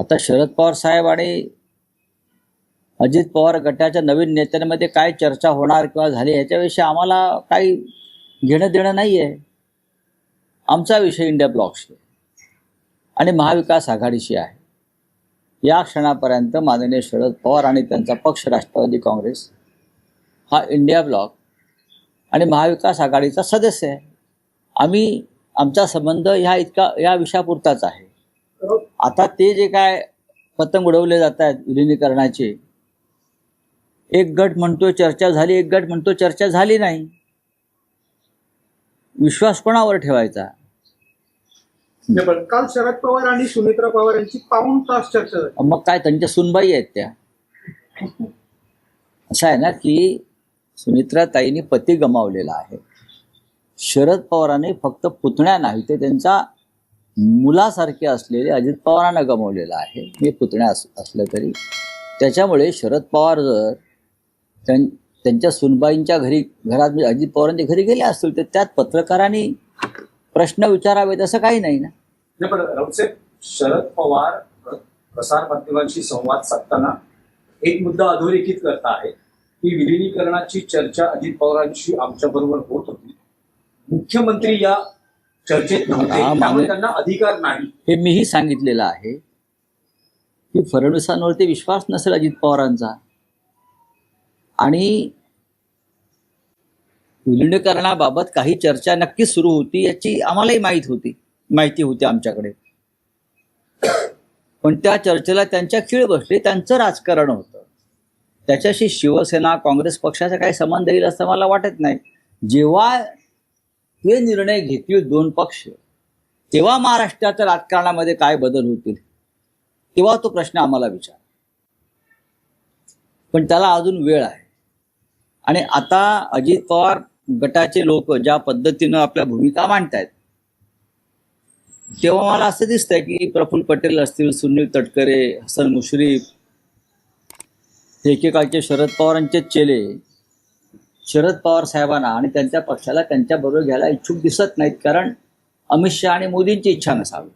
आता शरद पवार साहेब आणि अजित पवार गटाच्या नवीन नेत्यांमध्ये काय चर्चा होणार किंवा झाली याच्याविषयी आम्हाला काही घेणं देणं नाही आहे आमचा विषय इंडिया ब्लॉकशी आणि महाविकास आघाडीशी आहे. या क्षणापर्यंत माननीय शरद पवार आणि त्यांचा पक्ष राष्ट्रवादी काँग्रेस हा इंडिया ब्लॉक आणि महाविकास आघाडीचा सदस्य आहे. आम्ही आमचा संबंध ह्या इतका या विषयापुरताच आहे. आता ते जे काय पतंग उडवले जात आहेत विलिनीकरणाचे एक गट म्हणतो चर्चा झाली एक गट म्हणतो चर्चा झाली नाही. विश्वास कोणावर ठेवायचा? काल शरद पवार आणि सुमित्रा पवार यांची पाऊण तास चर्चा झाली. मग काय त्यांच्या सुनबाई आहेत त्या. असं आहे ना की सुमित्रा ताईंनी पती गमावलेला आहे. शरद पवारांनी फक्त पुतण्या नाही ते त्यांचा मुलासारखे असलेले अजित पवारांना गमावलेलं आहे. हे पुतण्या अस असलं तरी. त्याच्यामुळे शरद पवार जर त्यां त्यांच्या सुनबाईंच्या घरी घरात म्हणजे अजित पवारांच्या घरी गेले असतील तर त्यात पत्रकारांनी प्रश्न विचारावेत असं काही नाही ना? पण शरद पवार प्रसार माध्यमांशी संवाद साधताना एक मुद्दा अधोरेखित करता आहे की विलिनीकरणाची चर्चा अजित पवारांशी आमच्या बरोबर होत होती. मुख्यमंत्री या चर्चेत नव्हते. त्यामुळे त्यांना अधिकार नाही. हे मीही सांगितलेलं आहे. की फडणवीसांवरती विश्वास नसेल अजित पवारांचा. आणि विलिनीकरणाबाबत काही चर्चा नक्कीच सुरू होती याची आम्हालाही माहीत होती. माहिती होती आमच्याकडे. पण त्या चर्चेला त्यांच्या खीळ बसले त्यांचं राजकारण होतं. त्याच्याशी शिवसेना काँग्रेस पक्षाचा काही संबंध येईल असं मला वाटत नाही. जेव्हा हे निर्णय घेतील दोन पक्ष. तेव्हा महाराष्ट्राच्या राजकारणामध्ये काय बदल होतील? तेव्हा तो प्रश्न आम्हाला विचार. पण त्याला अजून वेळ आहे. आणि आता अजित पवार गटाचे लोक ज्या पद्धतीनं आपल्या भूमिका मांडतायत तेव्हा मला असं दिसतंय की प्रफुल्ल पटेल असतील सुनील तटकरे हसन मुश्रीफ एकेकाळचे शरद पवारांचे चेले शरद पवार साहेबांना आणि त्यांच्या पक्षाला त्यांच्याबरोबर घ्यायला इच्छुक दिसत नाहीत कारण अमित शहा आणि मोदींची इच्छा नसावी.